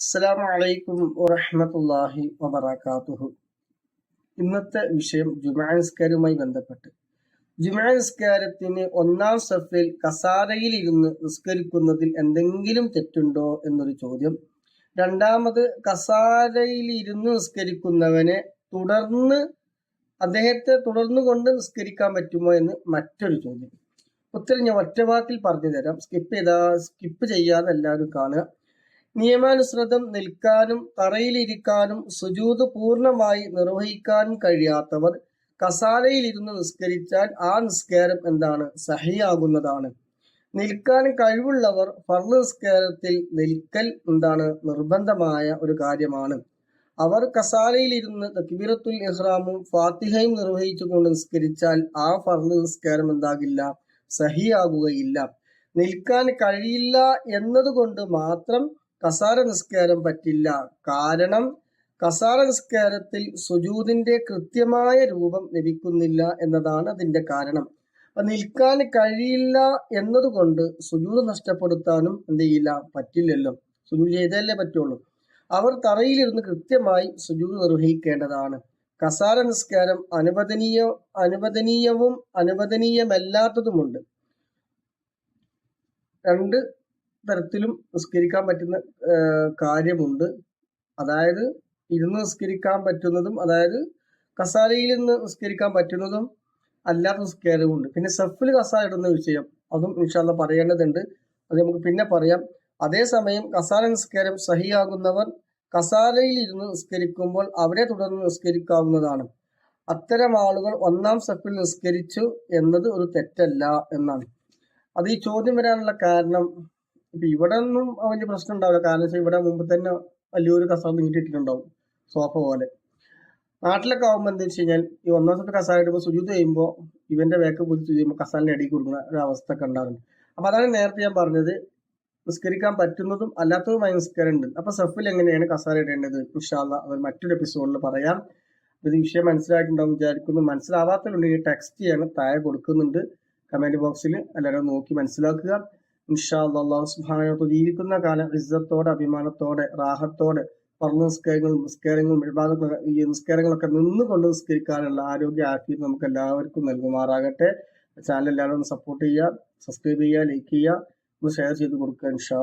അസ്സലാമു അലൈക്കും വറഹ്മത്തുള്ളാഹി വബറകാതുഹു. ഇന്നത്തെ വിഷയം ജുമാസ്കാരവുമായി ബന്ധപ്പെട്ട്. ജുമാനസ്കാരത്തിന് ഒന്നാം സഫിൽ കസാരയിൽ ഇരുന്ന് നിസ്കരിക്കുന്നതിൽ എന്തെങ്കിലും തെറ്റുണ്ടോ എന്നൊരു ചോദ്യം. രണ്ടാമത് കസാരയിൽ ഇരുന്ന് നിസ്കരിക്കുന്നവനെ തുടർന്ന് അദ്ദേഹത്തെ തുടർന്നു കൊണ്ട് നിസ്കരിക്കാൻ പറ്റുമോ എന്ന് മറ്റൊരു ചോദ്യം. ഉത്തരം ഞാൻ ഒറ്റ വാക്കിൽ പറഞ്ഞു തരാം. സ്കിപ്പ് ചെയ്താ സ്കിപ്പ് ചെയ്യാതെ എല്ലാവരും കാണുക. നിയമാനുസൃതം നിൽക്കാനും തറയിലിരിക്കാനും സുജൂത് പൂർണമായി നിർവഹിക്കാനും കഴിയാത്തവർ കസാലയിലിരുന്ന് നിസ്കരിച്ചാൽ ആ നിസ്കാരം എന്താണ്? സഹിയാകുന്നതാണ്. നിൽക്കാൻ കഴിവുള്ളവർ ഫർദ് നിസ്കാരത്തിൽ നിൽക്കൽ എന്താണ്? നിർബന്ധമായ ഒരു കാര്യമാണ്. അവർ കസാലയിലിരുന്ന് തക്ബീറത്തുൽ ഇഹ്റാമും ഫാത്തിഹയും നിർവഹിച്ചുകൊണ്ട് നിസ്കരിച്ചാൽ ആ ഫർദ് നിസ്കാരം എന്താകില്ല? സഹിയാകുകയില്ല. നിൽക്കാൻ കഴിയില്ല എന്നതുകൊണ്ട് മാത്രം കസാര നിസ്കാരം പറ്റില്ല. കാരണം കസാര നിസ്കാരത്തിൽ സുജൂദിന്റെ കൃത്യമായ രൂപം ലഭിക്കുന്നില്ല എന്നതാണ് അതിന്റെ കാരണം. അപ്പൊ നിൽക്കാൻ കഴിയില്ല എന്നതുകൊണ്ട് സുജൂദ് നഷ്ടപ്പെടുത്താനും എന്ത് ചെയ്യില്ല? പറ്റില്ലല്ലോ. സുജൂത് ചെയ്തല്ലേ പറ്റുള്ളൂ. അവർ തറയിലിരുന്ന് കൃത്യമായി സുജൂദ് നിർവഹിക്കേണ്ടതാണ്. കസാര നിസ്കാരം അനുവദനീയ അനുവദനീയവും അനുവദനീയമല്ലാത്തതുമുണ്ട്. രണ്ട് തരത്തിലും നിസ്കരിക്കാൻ പറ്റുന്ന കാര്യമുണ്ട്. അതായത് ഇരുന്ന് നിസ്കരിക്കാൻ പറ്റുന്നതും അതായത് കസാരയിൽ നിന്ന് നിസ്കരിക്കാൻ പറ്റുന്നതും അല്ലാത്ത നിസ്കാരമുണ്ട് പിന്നെ സെഫിൽ കസാര ഇടുന്ന വിഷയം അതും ഇൻഷാല്ല പറയേണ്ടതുണ്ട്. അത് നമുക്ക് പിന്നെ പറയാം. അതേസമയം കസാര നിസ്കാരം സഹിയാകുന്നവർ കസാരയിൽ ഇരുന്ന് നിസ്കരിക്കുമ്പോൾ അവിടെ തുടർന്ന് നിസ്കരിക്കാവുന്നതാണ്. അത്തരം ആളുകൾ ഒന്നാം സെഫിൽ നിസ്കരിച്ചു എന്നത് ഒരു തെറ്റല്ല എന്നാണ്. അത് ഈ ചോദ്യം വരാനുള്ള കാരണം ഇപ്പൊ ഇവിടെ ഒന്നും വലിയ പ്രശ്നം ഉണ്ടാവില്ല. കാരണം വെച്ചാൽ ഇവിടെ മുമ്പ് തന്നെ വലിയൊരു കസാര നീട്ടിയിട്ടുണ്ടാവും സോഫ പോലെ. നാട്ടിലൊക്കെ ആകുമ്പോൾ എന്താ വെച്ച് കഴിഞ്ഞാൽ ഈ ഒന്നാം സ്ഥലത്ത് കസാര ഇടുമ്പോൾ സുജൂത് ചെയ്യുമ്പോൾ ഇവന്റെ വേക്ക് പിടിച്ച് ചെയ്യുമ്പോൾ കസാലിന്റെ അടി കൊടുക്കുന്ന ഒരു അവസ്ഥ ഒക്കെ ഉണ്ടാകുന്നുണ്ട് അപ്പൊ അതാണ് നേരത്തെ ഞാൻ പറഞ്ഞത്. നിസ്കരിക്കാൻ പറ്റുന്നതും അല്ലാത്തതുമായ നിസ്കരം ഉണ്ട് അപ്പൊ സഫിൽ എങ്ങനെയാണ് കസാര ഇടേണ്ടത്? ഇൻഷാല്ല അത് മറ്റൊരു എപ്പിസോഡിൽ പറയാം. ഇത് വിഷയം മനസ്സിലായിട്ടുണ്ടാവും വിചാരിക്കുന്നു. മനസ്സിലാവാത്തതുണ്ടെങ്കിൽ ടെക്സ്റ്റ് ചെയ്യാൻ താഴെ കൊടുക്കുന്നുണ്ട്. കമന്റ് ബോക്സിൽ എല്ലാവരും നോക്കി മനസ്സിലാക്കുക. ഇൻഷാ അള്ളാഹു ജീവിക്കുന്ന കാലം ഇസ്സത്തോടെ അഭിമാനത്തോടെ റാഹത്തോടെ പറഞ്ഞ നിസ്കാരങ്ങളും നിസ്കാരങ്ങളും വിവാദങ്ങളും ഈ നിസ്കാരങ്ങളൊക്കെ നിന്നുകൊണ്ട് നിസ്കരിക്കാനുള്ള ആരോഗ്യ ആക്കി നമുക്ക് എല്ലാവർക്കും നൽകുമാറാകട്ടെ. ചാനൽ എല്ലാവരും സപ്പോർട്ട് ചെയ്യുക സബ്സ്ക്രൈബ് ചെയ്യുക ലൈക്ക് ചെയ്യുക ഒന്ന് ഷെയർ ചെയ്ത് കൊടുക്കുക ഇൻഷാ